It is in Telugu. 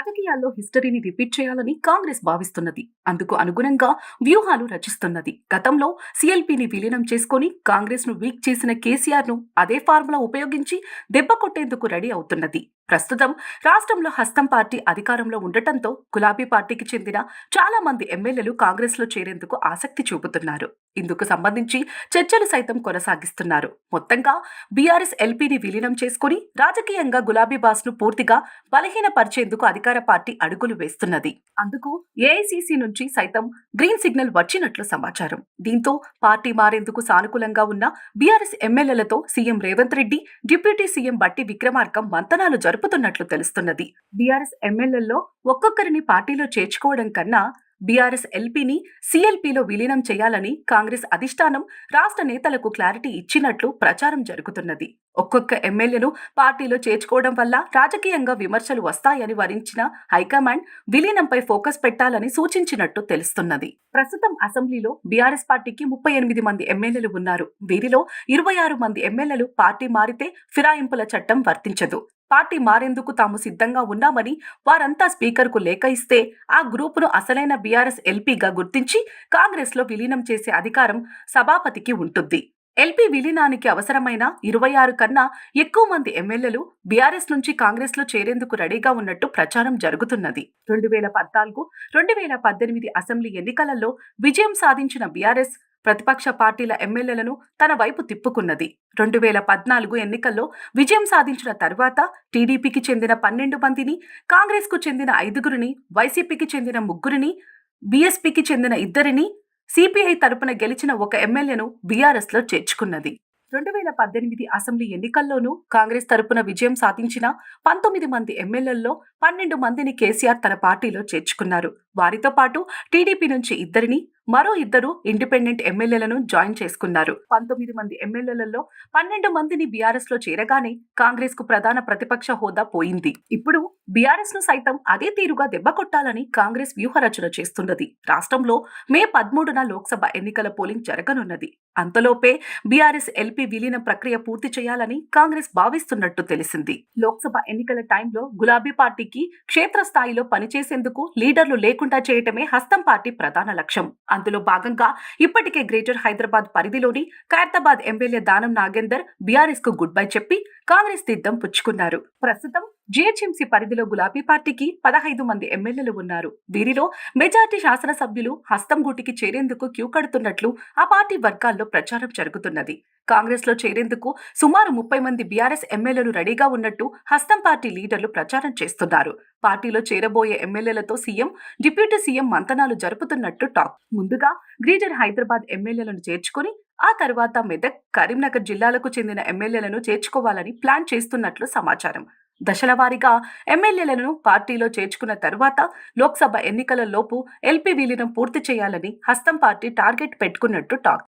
రాజకీయాల్లో హిస్టరీని రిపీట్ చేయాలని కాంగ్రెస్ భావిస్తున్నది. అందుకు అనుగుణంగా వ్యూహాలు రచిస్తున్నది. గతంలో సిఎల్పిని విలీనం చేసుకొని కాంగ్రెస్ను వీక్ చేసిన కేసీఆర్ను అదే ఫార్ములా ఉపయోగించి దెబ్బ కొట్టేందుకు రెడీ అవుతున్నది. ప్రస్తుతం రాష్ట్రంలో హస్తం పార్టీ అధికారంలో ఉండటంతో గులాబీ పార్టీకి చెందిన చాలా మంది ఎమ్మెల్యేలు కాంగ్రెస్లో చేరేందుకు ఆసక్తి చూపుతున్నారు. ఇందుకు సంబంధించి చర్చలు సైతం కొనసాగిస్తున్నారు. మొత్తంగా బీఆర్ఎస్ ఎల్పీని విలీనం చేసుకుని రాజకీయంగా గులాబీ బాస్ను పూర్తిగా బలహీనపరిచేందుకు అధికార పార్టీ అడుగులు వేస్తున్నది. అందుకు ఏఐసీసీ నుంచి సైతం గ్రీన్ సిగ్నల్ వచ్చినట్లు సమాచారం. దీంతో పార్టీ మారేందుకు సానుకూలంగా ఉన్న బీఆర్ఎస్ ఎమ్మెల్యేలతో CM Revanth Reddy deputy CM Bhatti Vikramarka మంతనాలు జరుపుతున్నట్లు తెలుస్తున్నది. బీఆర్ఎస్ ఎమ్మెల్యేల్లో ఒక్కొక్కరిని పార్టీలో చేర్చుకోవడం కన్నా బీఆర్ఎస్ ఎల్పీని సీఎల్పీలో విలీనం చేయాలని కాంగ్రెస్ అధిష్టానం రాష్ట్ర నేతలకు క్లారిటీ ఇచ్చినట్లు ప్రచారం జరుగుతున్నది. ఒక్కొక్క ఎమ్మెల్యేను పార్టీలో చేర్చుకోవడం వల్ల రాజకీయంగా విమర్శలు వస్తాయని వరించిన హైకమాండ్ విలీనంపై ఫోకస్ పెట్టాలని సూచించినట్టు తెలుస్తున్నది. ప్రస్తుతం అసెంబ్లీలో బీఆర్ఎస్ పార్టీకి ముప్పై ఎనిమిది మంది ఎమ్మెల్యేలు ఉన్నారు. వీరిలో ఇరవై ఆరు మంది ఎమ్మెల్యేలు పార్టీ మారితే ఫిరాయింపుల చట్టం వర్తించదు. పార్టీ మారేందుకు తాము సిద్ధంగా ఉన్నామని వారంతా స్పీకర్కు లేఖ ఇస్తే ఆ గ్రూపును అసలైన బీఆర్ఎస్ ఎల్పీగా గుర్తించి కాంగ్రెస్లో విలీనం చేసే అధికారం సభాపతికి ఉంటుంది. ఎల్పీ విలీనానికి అవసరమైన ఇరవై ఆరు కన్నా ఎక్కువ మంది ఎమ్మెల్యేలు బీఆర్ఎస్ నుంచి కాంగ్రెస్లో చేరేందుకు రెడీగా ఉన్నట్టు ప్రచారం జరుగుతున్నది. రెండు వేల పద్నాలుగు రెండు వేల పద్దెనిమిది అసెంబ్లీ ఎన్నికలలో విజయం సాధించిన బీఆర్ఎస్ ప్రతిపక్ష పార్టీల ఎమ్మెల్యేలను తన వైపు తిప్పుకున్నది. రెండు వేల పద్నాలుగు ఎన్నికల్లో విజయం సాధించిన తర్వాత టీడీపీకి చెందిన పన్నెండు మందిని కాంగ్రెస్కు చెందిన ఐదుగురిని వైసీపీకి చెందిన ముగ్గురిని బీఎస్పీకి చెందిన ఇద్దరిని సిపిఐ తరపున గెలిచిన ఒక ఎమ్మెల్యేను బీఆర్ఎస్లో చేర్చుకున్నది. రెండు వేల పద్దెనిమిది అసెంబ్లీ ఎన్నికల్లోనూ కాంగ్రెస్ తరపున విజయం సాధించిన పంతొమ్మిది మంది ఎమ్మెల్యేల్లో పన్నెండు మందిని కేసీఆర్ తన పార్టీలో చేర్చుకున్నారు. వారితో పాటు టీడీపీ నుంచి ఇద్దరిని మరో ఇద్దరు ఇండిపెండెంట్ ఎమ్మెల్యేలను జాయిన్ చేసుకున్నారు. పంతొమ్మిది మంది ఎమ్మెల్యేలలో పన్నెండు మందిని బీఆర్ఎస్లో చేరగానే కాంగ్రెస్కు ప్రధాన ప్రతిపక్ష హోదా పోయింది. ఇప్పుడు బీఆర్ఎస్ను సైతం అదే తీరుగా దెబ్బ కొట్టాలని కాంగ్రెస్ వ్యూహ రచన చేస్తున్నది. రాష్ట్రంలో మే పదమూడున లోక్సభ ఎన్నికల పోలింగ్ జరగనున్నది. అంతలోపే బీఆర్ఎస్ ఎల్పీ విలీన ప్రక్రియ పూర్తి చేయాలని కాంగ్రెస్ భావిస్తున్నట్టు తెలిసింది. లోక్సభ ఎన్నికల టైంలో గులాబీ పార్టీకి క్షేత్రస్థాయిలో పనిచేసేందుకు లీడర్లు లేకుండా చేయటమే హస్తం పార్టీ ప్రధాన లక్ష్యం. అందులో భాగంగా ఇప్పటికే గ్రేటర్ హైదరాబాద్ పరిధిలోని ఖైరతాబాద్ ఎమ్మెల్యే దానం నాగేందర్ బీఆర్ఎస్కు గుడ్ బై చెప్పి కాంగ్రెస్ తీర్థం పుచ్చుకున్నారు. ప్రస్తుతం జీహెచ్ఎంసీ పరిధిలో గులాబీ పార్టీకి పదహైదు మంది ఎమ్మెల్యేలు ఉన్నారు. వీరిలో మెజార్టీ శాసనసభ్యులు హస్తం గూటికి చేరేందుకు క్యూ కడుతున్నట్లు ఆ పార్టీ వర్గాల్లో ప్రచారం జరుగుతున్నది. కాంగ్రెస్లో చేరేందుకు సుమారు ముప్పై మంది బీఆర్ఎస్ ఎమ్మెల్యేలు రెడీగా ఉన్నట్టు హస్తం పార్టీ లీడర్లు ప్రచారం చేస్తున్నారు. పార్టీలో చేరబోయే ఎమ్మెల్యేలతో సీఎం డిప్యూటీ సీఎం మంతనాలు జరుపుతున్నట్టు టాక్. ముందుగా గ్రీటర్ హైదరాబాద్ ఎమ్మెల్యేలను చేర్చుకుని ఆ తర్వాత మెదక్ కరీంనగర్ జిల్లాలకు చెందిన ఎమ్మెల్యేలను చేర్చుకోవాలని ప్లాన్ చేస్తున్నట్లు సమాచారం. దశల వారీగా ఎమ్మెల్యేలను పార్టీలో చేర్చుకున్న తరువాత లోక్సభ ఎన్నికల లోపు ఎల్పీ విలీనం పూర్తి చేయాలని హస్తం పార్టీ టార్గెట్ పెట్టుకున్నట్టు టాక్.